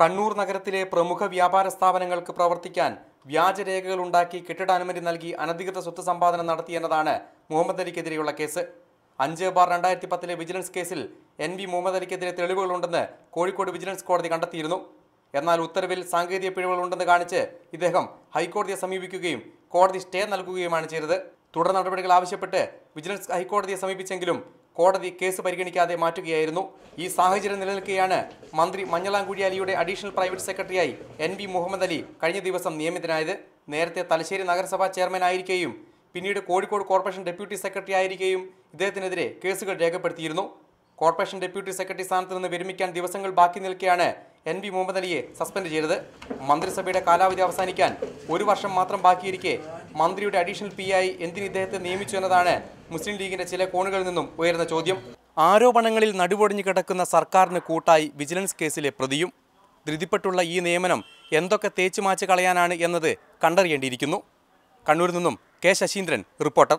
കണ്ണൂർ നഗരത്തിലെ പ്രമുഖ വ്യാപാര സ്ഥാപനങ്ങൾക്ക് പ്രവർത്തിക്കാൻ വ്യാജരേഖകൾ ഉണ്ടാക്കി കെട്ടിടാനുമതി നൽകി അനധികൃത സ്വത്ത് സമ്പാദനം നടത്തിയെന്നതാണ് മുഹമ്മദ് അലിക്കെതിരെയുള്ള കേസ്. അഞ്ച് ബാർ രണ്ടായിരത്തി പത്തിലെ വിജിലൻസ് കേസിൽ എൻ വി മുഹമ്മദ് അലിക്കെതിരെ തെളിവുകളുണ്ടെന്ന് കോഴിക്കോട് വിജിലൻസ് കോടതി കണ്ടെത്തിയിരുന്നു. എന്നാൽ ഉത്തരവിൽ സാങ്കേതിക പിഴവുകളുണ്ടെന്ന് കാണിച്ച് ഇദ്ദേഹം ഹൈക്കോടതിയെ സമീപിക്കുകയും കോടതി സ്റ്റേ നൽകുകയുമാണ് ചെയ്തത്. തുടർ നടപടികൾ ആവശ്യപ്പെട്ട് വിജിലൻസ് ഹൈക്കോടതിയെ സമീപിച്ചെങ്കിലും കോടതി കേസ് പരിഗണിക്കാതെ മാറ്റുകയായിരുന്നു. ഈ സാഹചര്യം നിലനിൽക്കെയാണ് മന്ത്രി മഞ്ഞളാംകുഴി അലിയുടെ അഡീഷണൽ പ്രൈവറ്റ് സെക്രട്ടറിയായി എൻ വി മുഹമ്മദ് അലി കഴിഞ്ഞ ദിവസം നിയമിതനായത്. നേരത്തെ തലശ്ശേരി നഗരസഭാ ചെയർമാൻ ആയിരിക്കെയും പിന്നീട് കോഴിക്കോട് കോർപ്പറേഷൻ ഡെപ്യൂട്ടി സെക്രട്ടറി ആയിരിക്കുകയും ഇദ്ദേഹത്തിനെതിരെ കേസുകൾ രേഖപ്പെടുത്തിയിരുന്നു. കോർപ്പറേഷൻ ഡെപ്യൂട്ടി സെക്രട്ടറി സ്ഥാനത്ത് നിന്ന് വിരമിക്കാൻ ദിവസങ്ങൾ ബാക്കി നിൽക്കെയാണ് എൻ വി മുഹമ്മദ് അലിയെ സസ്പെൻഡ് ചെയ്തത്. മന്ത്രിസഭയുടെ കാലാവധി അവസാനിക്കാൻ ഒരു വർഷം മാത്രം ബാക്കിയിരിക്കെ മന്ത്രിയുടെ അഡീഷണൽ പി ആയി എന്തിന് ഇദ്ദേഹത്തെ നിയമിച്ചു എന്നതാണ് മുസ്ലിം ലീഗിന്റെ ചില കോണുകളിൽ നിന്നും ഉയർന്ന ചോദ്യം. ആരോപണങ്ങളിൽ നടുവൊടിഞ്ഞു കിടക്കുന്ന സർക്കാരിന് കൂട്ടായി വിജിലൻസ് കേസിലെ പ്രതിയും. ധൃതിപ്പെട്ടുള്ള ഈ നിയമനം എന്തൊക്കെ തേച്ചുമാച്ച് കളയാനാണ് എന്നത് കണ്ടറിയേണ്ടിയിരിക്കുന്നു. കണ്ണൂരിൽ നിന്നും കെ ശശീന്ദ്രൻ റിപ്പോർട്ടർ.